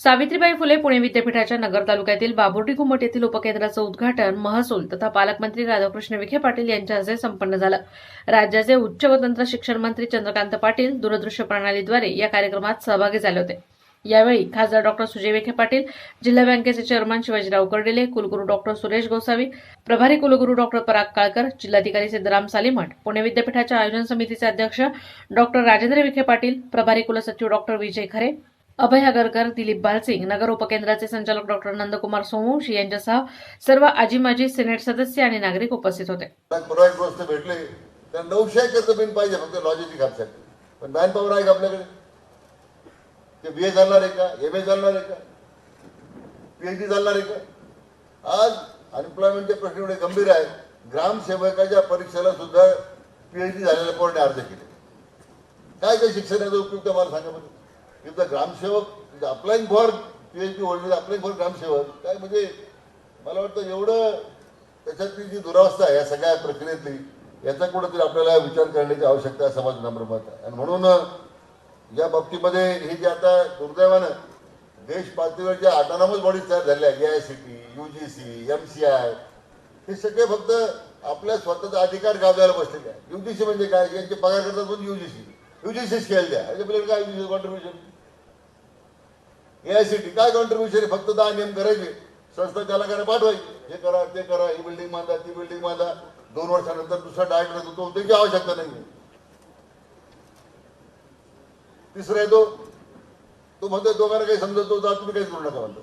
सावित्रीबाई फुले पुणे विद्यापीठाच्या नगर तालुक्यातील बाबुर्डी घुमट येथील उपकेंद्राचं उद्घाटन महसूल तथा पालकमंत्री राधाकृष्ण विखे पाटील यांच्या हस्ते संपन्न झालं. राज्याचे उच्च व तंत्र शिक्षण मंत्री चंद्रकांत पाटील दूरदृश्य प्रणालीद्वारे या कार्यक्रमात सहभागी झाले होते. यावेळी खासदार डॉक्टर सुजय विखे पाटील जिल्हा बँकेचे चेअरमन शिवाजीराव कर्डिले कुलगुरू डॉक्टर सुरेश गोसावी प्रभारी कुलगुरू डॉक्टर पराग काळकर जिल्हाधिकारी सिद्धराम सालीमठ पुणे विद्यापीठाच्या आयोजन समितीचे अध्यक्ष डॉक्टर राजेंद्र विखे पाटील प्रभारी कुलसचिव डॉक्टर विजय खरे अभय अगरकर दिलीप बालसिंग नगर उपकेंद्राचे संचालक डॉक्टर नंदकुमार सोमवंशी यांच्यासह सर्व आजी माजी सिनेट सदस्य आणि नागरिक उपस्थित होते. भेटले. तर नऊशे एकर जमीन पाहिजे फक्त लॉजिस्टिक खर्चासाठी पण मॅन पॉवर आहे का आपल्याकडे? ते बी ए चालणार आहे का? एम ए चालणार आहे का? पी एच डी चालणार आहे का? आज अनएम्प्लॉयमेंटचे प्रश्न एवढे गंभीर आहेत. ग्रामसेवकाच्या परीक्षेला सुद्धा पी एच डी झालेल्या पोराने अर्ज केले. काय काय शिक्षणाचा उपयुक्त मला सांगा बरं. इथं ग्रामसेवक applying for PhD holder applying for ग्रामसेवक काय म्हणजे मला वाटतं एवढं त्याच्यातली जी दुरावस्था आहे या सगळ्या प्रक्रियेतली याचा कुठेतरी आपल्याला विचार करण्याची आवश्यकता आहे समाज नंबर मत आहे आणि म्हणून या बाबतीमध्ये हे जे आता दुर्दैवानं देश पातळीवर ज्या ऑटोनॉमस बॉडीज तयार झाल्या A I C T U G C M C I हे सगळे फक्त आपल्या स्वतःचा अधिकार गाजवायला बसलेले आहे युजीसी म्हणजे काय? यांचे पगार करतात म्हणून युजीसी युजीसीच केलं द्या याच्यापलीकडे काय UGC contribution A I C T काय कॉन्ट्रीब्युशन फक्त दहा नियम करायचे संस्था त्याला करा पाठवायची हे करा ते करा ही बिल्डिंग बांधा ती बिल्डिंग बांधा दोन वर्षानंतर दुसरा डायरेक्टर तो त्याची आवश्यकता नाही तिसरा येतो तो म्हणतो दोघांना काही समजतो जा तुम्ही काहीच करू नका म्हणतो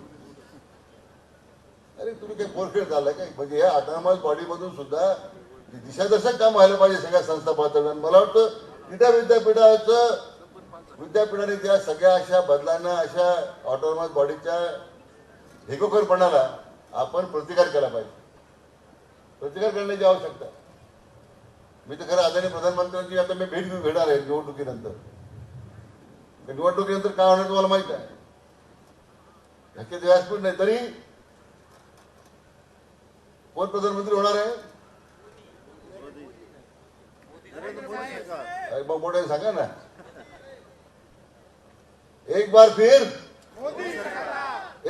अरे तुम्ही काही पोरखेड झाला काय? म्हणजे या ऑटोनॉमस बॉडीमधून सुद्धा दिशादर्शक काम व्हायला पाहिजे सगळ्या संस्था पातळीवर मला वाटतं इटा विद्यापीठाचं विद्यापीठाने त्या सगळ्या अशा बदलांना अशा ऑटोनॉमस बॉडीच्या हेकोखरपणाला आपण प्रतिकार केला पाहिजे. प्रतिकार करण्याची आवश्यकता. मी तर खरं आदरणीय प्रधानमंत्र्यांची आता मी भेट घेऊन घेणार आहे निवडणुकीनंतर. निवडणुकीनंतर काय होणार तुम्हाला माहीत आहे? ह्याच्यात व्यासपीठ नाही तरी कोण प्रधानमंत्री होणार आहे? एक बार मोठे सांगा ना. एक बार फिर.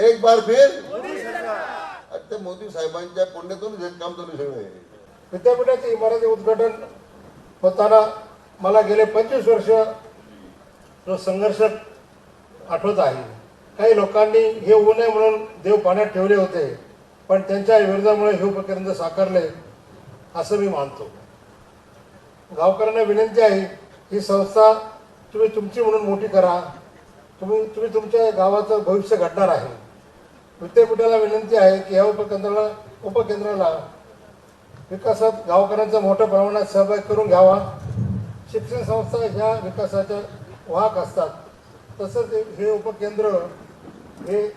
एक बार फिर. ते मोदी साहेबांच्या पुण्यातून हे काम चालू सगळे. विद्यापीठाचे इमारती उद्घाटन होताना मला गेले पंचवीस वर्ष जो संघर्ष आठवत आहे. काही लोकांनी हे होऊ नये म्हणून देव पाण्यात ठेवले होते पण त्यांच्या विरोधामुळे हे उपकेंद्र साकारले असं मी मानतो. गावकऱ्यांना विनंती आहे ही संस्था तुम्ही तुमची म्हणून मोठी करा. तुम्ही तुम्ही तुमच्या गावाचं भविष्य घडणार आहे. विद्यापीठाला विनंती आहे की या उपकेंद्राला उपकेंद्राला विकासात गावकऱ्यांचा मोठ्या प्रमाणात सहभाग करून घ्यावा. शिक्षण संस्था ह्या विकासाच्या वाहक असतात. तसंच हे- उपकेंद्र हे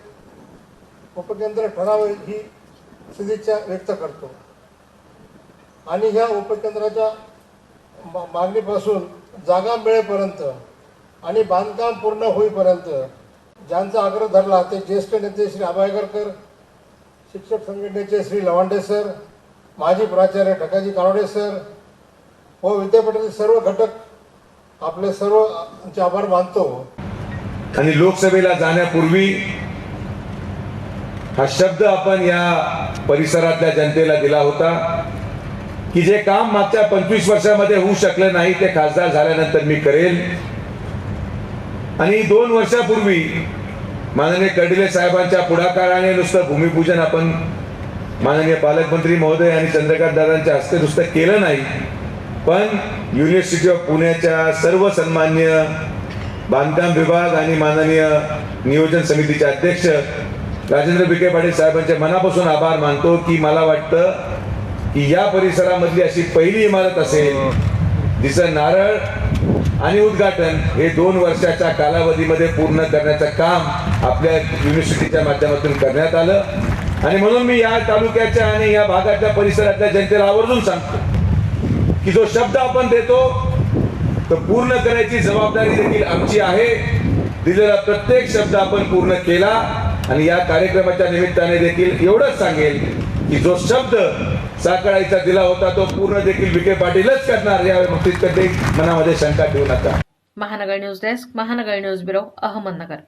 उपकेंद्र ठरावे ही सदिच्छा व्यक्त करतो. आणि ह्या उपकेंद्राच्या मागणीपासून जागा मिळेपर्यंत आणि बांधकाम पूर्ण होईपर्यंत ज्यांचा आग्रह धरला ते ज्येष्ठ नेते श्री अभयगरकर शिक्षक संघटनेचे श्री लवांडे सर माजी प्राचार्य ढकाजी कानोडे सर व विद्यापीठातील सर्व घटक आपले सर्व आभार मानतो. आणि लोकसभेला जाण्यापूर्वी हा शब्द आपण या परिसरातल्या जनतेला दिला होता. की जे काम मागच्या पंचवीस वर्षामध्ये होऊ शकलं नाही ते खासदार झाल्यानंतर मी करेल आणि दोन वर्षापूर्वी माननीय कर्डिले साहेबांच्या पुढाकाराने नुसतं भूमिपूजन आपण माननीय पालकमंत्री महोदय आणि चंद्रकांत दादांच्या हस्ते नुसतं केलं नाही पण युनिव्हर्सिटी ऑफ पुण्याच्या सर्व सन्मान्य बांधकाम विभाग आणि माननीय नियोजन समितीचे अध्यक्ष राजेंद्र विखे पाटील साहेबांचे मनापासून आभार मानतो की मला वाटतं की या परिसरामधली अशी पहिली इमारत असेल जिचं नारळ आणि उद्घाटन हे दोन वर्षाच्या कालावधीमध्ये पूर्ण करण्याचं काम आपल्या युनिव्हर्सिटीच्या माध्यमातून करण्यात आलं. आणि म्हणून मी या तालुक्याच्या आणि या भागाच्या परिसरातल्या जनतेला आवर्जून सांगतो की जो शब्द आपण देतो तो पूर्ण करायची जबाबदारी देखील आमची आहे. दिलेला प्रत्येक शब्द आपण पूर्ण केला आणि या कार्यक्रमाच्या निमित्ताने देखील एवढंच सांगेल की जो शब्द साकारायचा दिला होता तो पूर्ण देखील विखे पाटीलच करणार. या बाबतीत कधी मनामध्ये शंका ठेवू नका. Mahanagar news desk Mahanagar news bureau Ahmednagar.